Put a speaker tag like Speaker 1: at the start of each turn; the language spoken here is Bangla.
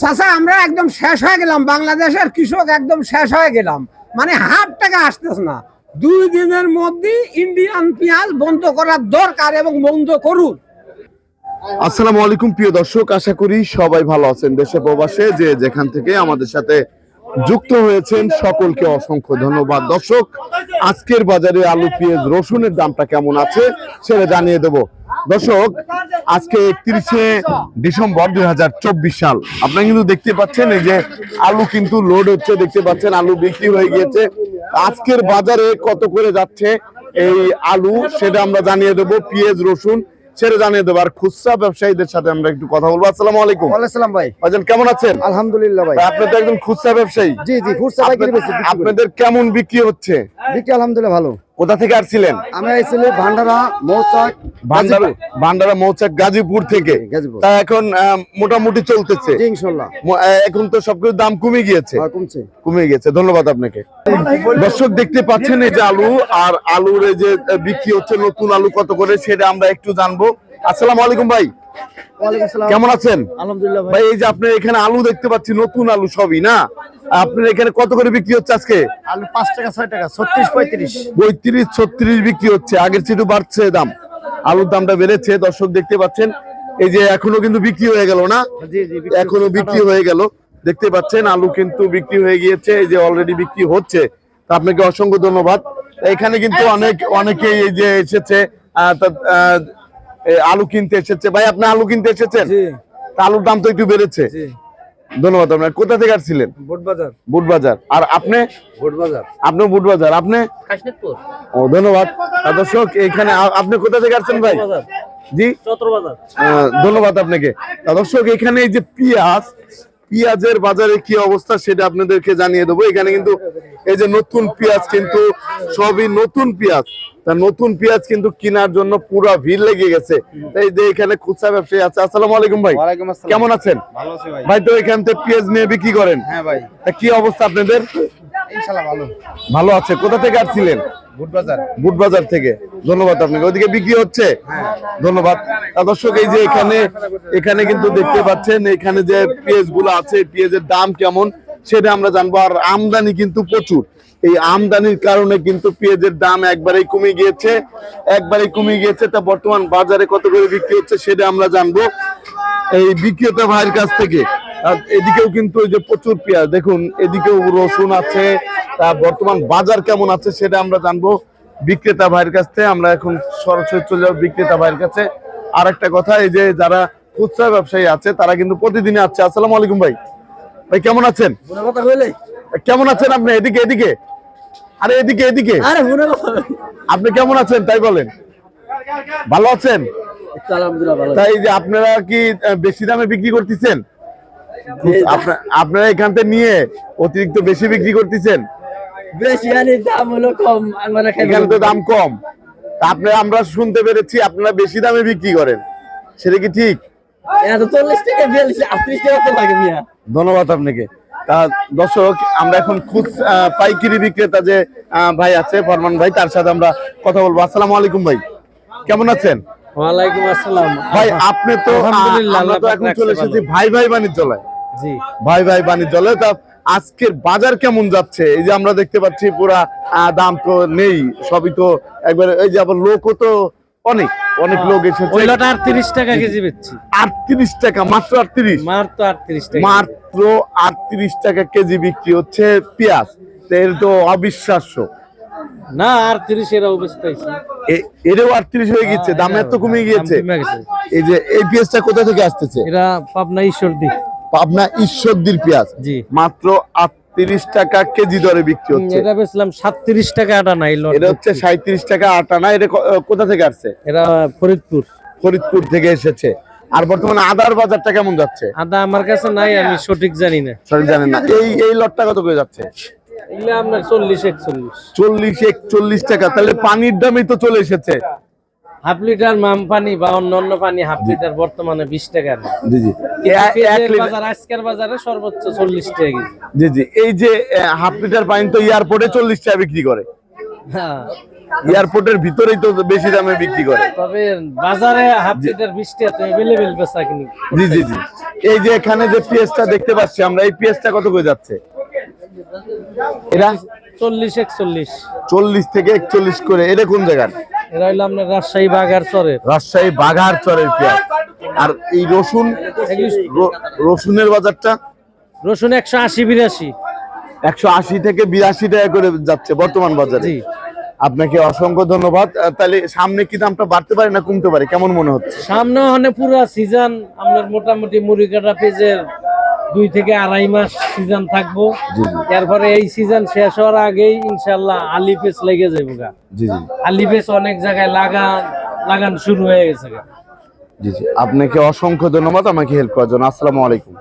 Speaker 1: চাচা, আমরা একদম শেষ হয়ে গেলাম। বাংলাদেশের কৃষক একদম শেষ হয়ে গেলাম। মানে হাফ টাকা আসতেছে না। দুই দিনের মধ্যে ইন্ডিয়ান পেঁয়াজ বন্ধ করার দরকার এবং বন্ধ করুন।
Speaker 2: আসসালামু আলাইকুম, প্রিয় দর্শক। আশা করি সবাই ভালো আছেন। দেশে প্রবাসে যে যেখান থেকে আমাদের সাথে যুক্ত হয়েছেন, সকলকে অসংখ্য ধন্যবাদ। দর্শক, আজকের বাজারে আলু, পেঁয়াজ, রসুনের দামটা কেমন আছে সেটা জানিয়ে দেব। দর্শক আজকে একত্রিশে ডিসেম্বর দুই হাজার চব্বিশ সাল। আপনারা কিন্তু দেখতে পাচ্ছেন এই যে আলু কিন্তু লোড হচ্ছে দেখতে পাচ্ছেন আলু বিক্রি হয়ে গিয়েছে। আজকের বাজারে কত করে যাচ্ছে এই আলু সেটা আমরা জানিয়ে দেবো। পেঁয়াজ রসুন সেটা জানিয়ে দেবো। আর খুচরা ব্যবসায়ীদের সাথে আমরা একটু কথা বলব। আসসালামু আলাইকুম।
Speaker 1: ওয়ালাইকুম ভাই।
Speaker 2: ভাইজান কেমন আছেন?
Speaker 1: আলহামদুলিল্লাহ ভাই।
Speaker 2: আপনি তো একজন খুচরা ব্যবসায়ী।
Speaker 1: জি জি খুচরা পাইকারি
Speaker 2: আপনাদের কেমন বিক্রি হচ্ছে?
Speaker 1: বিক্রি আলহামদুলিল্লাহ ভালো।
Speaker 2: কোথা থেকে আসছিলেন?
Speaker 1: আমি আইছিলি ভান্ডারা মৌচাক
Speaker 2: ভান্ডারা ভান্ডারা মৌচাক গাজীপুর থেকে? তা এখন মোটামুটি চলতেছে। আহ, এখন তো সবকিছু দাম কমে গিয়েছে।
Speaker 1: হ্যাঁ, কমছে।
Speaker 2: কমে গেছে ধন্যবাদ আপনাকে। দর্শক দেখতে পাচ্ছেন এই যে আলু আর আলুর যে বিক্রি হচ্ছে নতুন আলু কত করে সেটা আমরা একটু জানব। আসসালামু আলাইকুম ভাই। কেমন আছেন?
Speaker 1: আলহামদুলিল্লাহ ভাই।
Speaker 2: ভাই এই যে আপনি এখানে আলু দেখতে পাচ্ছি নতুন আলু সবই না? আপনার এখানে কত করে বিক্রি হচ্ছে আজকে?
Speaker 1: আলু পাঁচ টাকা ছয় টাকা ছত্রিশ পঁয়ত্রিশ।
Speaker 2: পঁয়ত্রিশ ছত্রিশ বিক্রি হচ্ছে। আগের চেয়ে বাড়ছে দাম। আলুর দামটা বেড়েছে দর্শক দেখতে পাচ্ছেন। এই যে এখনও কিন্তু বিক্রি হয়ে গেল না?
Speaker 1: জি জি
Speaker 2: এখনও বিক্রি হয়ে গেল। দেখতে পাচ্ছেন আলু কিন্তু বিক্রি হয়ে গিয়েছে। এই যে অলরেডি বিক্রি হচ্ছে। তা আপনাকে অসংখ্য ধন্যবাদ। এখানে কিন্তু অনেক অনেকেই এই যে এসেছে আহ, তা- আহ, আলু কিনতে এসেছে। ভাই আপনি আলু কিনতে এসেছেন? আলুর দাম তো একটু বেড়েছে।
Speaker 1: জি।
Speaker 2: ধন্যবাদ আপনার। কোথা থেকে আসছিলেন?
Speaker 1: বোট বাজার
Speaker 2: বুটবাজার। আর আপনি?
Speaker 1: বোট বাজার
Speaker 2: আপনি বুটবাজার। আপনি?
Speaker 1: কাশনাথপুর
Speaker 2: ও ধন্যবাদ। দর্শক এখানে আপনি কোথা থেকে আসছেন ভাই? জি? ধন্যবাদ আপনাকে। দর্শক এখানে এই যে পেঁয়াজ পেঁয়াজের বাজারে কি অবস্থা সেটা আপনাদেরকে জানিয়ে দেবো। এখানে কিন্তু এই যে নতুন পেঁয়াজ কিন্তু সবই নতুন পেঁয়াজ। তা নতুন পেঁয়াজ কিন্তু কেনার জন্য পুরো ভিড় লেগে গেছে। এই যে এখানে খুচরা ব্যবসায়ী আছে। আসসালামু আলাইকুম ভাই। কেমন আছেন?
Speaker 1: ভাই।
Speaker 2: ভাই তো এখান থেকে পেঁয়াজ নিয়ে বিক্রি করেন।
Speaker 1: হ্যাঁ ভাই।
Speaker 2: তা কি অবস্থা আপনাদের?
Speaker 1: ইনশাআল্লাহ ভালো।
Speaker 2: ভালো আছে। কোথা থেকে আসছিলেন?
Speaker 1: বোট বাজার
Speaker 2: বুট বাজার থেকে। ধন্যবাদ আপনাকে। ওইদিকে বিক্রি হচ্ছে? ধন্যবাদ। দর্শক এই যে এখানে এখানে কিন্তু দেখতে পাচ্ছেন এখানে যে পেঁয়াজগুলো আছে পেঁয়াজের দাম কেমন সেটা আমরা জানব। আর আমদানি কিন্তু প্রচুর। এই আমদানির কারণে কিন্তু পেঁয়াজের দাম একবারেই কমে গিয়েছে। একবারেই কমে গিয়েছে। তা বর্তমান বাজারে কত করে বিক্রি হচ্ছে সেটা আমরা জানব। এই বিক্রেতা ভাইয়ের কাছ থেকে। এদিকেও কিন্তু এই যে প্রচুর পেঁয়াজ। দেখুন এদিকেও রসুন আছে তা বর্তমান বাজার কেমন আছে সেটা আমরা জানব বিক্রেতা ভাইয়ের কাছ থেকে। আমরা এখন সরাসরি চলে যাব বিক্রেতা ভাইয়ের কাছে। আর একটা কথা এই যে যারা খুচরা ব্যবসায়ী আছে তারা কিন্তু প্রতিদিনই আছে আসসালামু আলাইকুম ভাই। ভাই কেমন আছেন?
Speaker 1: কথা
Speaker 2: কেমন আছেন আপনি? এদিকে এদিকে। আরে এদিকে এদিকে। আপনি কেমন আছেন? তাই বলেন। ভালো আছেন? তাই যে আপনারা কি বেশি দামে বিক্রি করতেছেন? আপনারা এখান থেকে নিয়ে অতিরিক্ত বেশি বিক্রি করতেছেন?
Speaker 1: বেশি আনি দাম হলো কম আমরা
Speaker 2: এখানে তো দাম কম। আপনারা আমরা শুনতে পেরেছি আপনারা বেশি দামে বিক্রি করেন। সেটা কি ঠিক? ধন্যবাদ আপনাকে। তা দর্শক আমরা এখন আহ, পাইকারি বিক্রেতা যে ভাই আছে ফরমান ভাই তার সাথে আমরা কথা বলব। আসসালামু আলাইকুম ভাই। কেমন আছেন?
Speaker 1: ওয়ালাইকুম আসসালাম।
Speaker 2: ভাই আপনি তো
Speaker 1: আলহামদুলিল্লাহ,
Speaker 2: আমরা তো এখন চলে এসেছি ভাই ভাই বাণিজ্যালয়। ভাই ভাই বাণিজ্যালয় তা আজকের বাজার কেমন যাচ্ছে? এই যে আমরা দেখতে পাচ্ছি পুরা দাম তো নেই সবই তো একবার এই যে আবার লোকও তো অনেক অনেক লোক এসেছে।
Speaker 3: ওইলাটা আটত্রিশ টাকা কেজি বেচছি।
Speaker 2: আটত্রিশ টাকা মাত্র আটত্রিশ?
Speaker 3: মার তো আটত্রিশ টাকা।
Speaker 2: মাত্র আটত্রিশ টাকা কেজি বিক্রি হচ্ছে পেঁয়াজ। এর তো অবিশ্বাস্য।
Speaker 3: না আটত্রিশ এর অবস্থা হয়েছে
Speaker 2: এ- এরও আটত্রিশ হয়ে গেছে দাম এত কমে গিয়েছে।
Speaker 3: কমে গেছে।
Speaker 2: এই যে এই পেঁয়াজটা কোথা থেকে আসতেছে?
Speaker 3: এরা পাবনা ঈশ্বরদী।
Speaker 2: পাবনা ঈশ্বরদীর পেঁয়াজ।
Speaker 3: জি।
Speaker 2: মাত্র আটত্রিশ টাকা কেজি দরে বিক্রি হচ্ছে।
Speaker 3: এটা সাতত্রিশ টাকা আটা নাই
Speaker 2: এটা হচ্ছে সাঁত্রিশ টাকা আটানা এটা কোথা থেকে আসছে?
Speaker 3: এরা ফরিদপুর।
Speaker 2: ফরিদপুর থেকে এসেছে। আর বর্তমানে আদার বাজারটা কেমন যাচ্ছে?
Speaker 3: আদা আমার কাছে নাই আমি সঠিক জানি না।
Speaker 2: সরি জানেন না। এই এই লটটা কত করে যাচ্ছে?
Speaker 3: আপনার চল্লিশ একচল্লিশ।
Speaker 2: চল্লিশ একচল্লিশ টাকা। তাহলে পানির দামই তো চলে এসেছে।
Speaker 3: হাফ লিটার মাম পানি বা অন্য অন্য পানি হাফ লিটার বর্তমানে বিশ টাকা।
Speaker 2: জি জি।
Speaker 3: আজকের বাজারে সর্বোচ্চ চল্লিশ টাকা কেজি।
Speaker 2: জি জি। এই যে হাফ লিটার পানি তো এয়ারপোর্টে চল্লিশ টাকা বিক্রি করে।
Speaker 3: হ্যাঁ।
Speaker 2: এয়ারপোর্টের ভিতরেই তো বেশি দামে বিক্রি করে।
Speaker 3: তবে বাজারে হাফ লিটার টাকা বেচা কিনি।
Speaker 2: জি জি জি। এই যে এখানে যে পেঁয়াজটা দেখতে পাচ্ছি আমরা এই পেঁয়াজটা কত করে যাচ্ছে? এরা
Speaker 3: চল্লিশ একচল্লিশ।
Speaker 2: চল্লিশ থেকে একচল্লিশ করে। এটা কোন জায়গার?
Speaker 3: এরা হইল আপনার রাজশাহী বাগার চরের।
Speaker 2: রাজশাহী চরের পেঁয়াজ। আর এই রসুন রসুনের বাজারটা?
Speaker 3: রসুন একশো আশি বিরাশি।
Speaker 2: একশো আশি থেকে বিরাশি টাকা করে যাচ্ছে বর্তমান বাজারে। আপনাকে অসংখ্য ধন্যবাদ। তাহলে সামনে কি দামটা বাড়তে পারে না কমতে পারে? কেমন মনে হচ্ছে?
Speaker 3: সামনে হনে পুরা সিজন আপনার মোটামুটি মুড়ি কাটা পেজের দুই থেকে আড়াই মাস সিজন থাকব। এরপরে এই সিজন শেষ হওয়ার আগেই ইনশাল্লাহ আলি পেজ লেগে যাবে গা।
Speaker 2: জি জি।
Speaker 3: আলি পেজ অনেক জায়গায় লাগান লাগান শুরু হয়ে গেছে গা।
Speaker 2: জি জি। আপনাকে অসংখ্য ধন্যবাদ আমাকে হেল্প করার জন্য। আসসালামু আলাইকুম।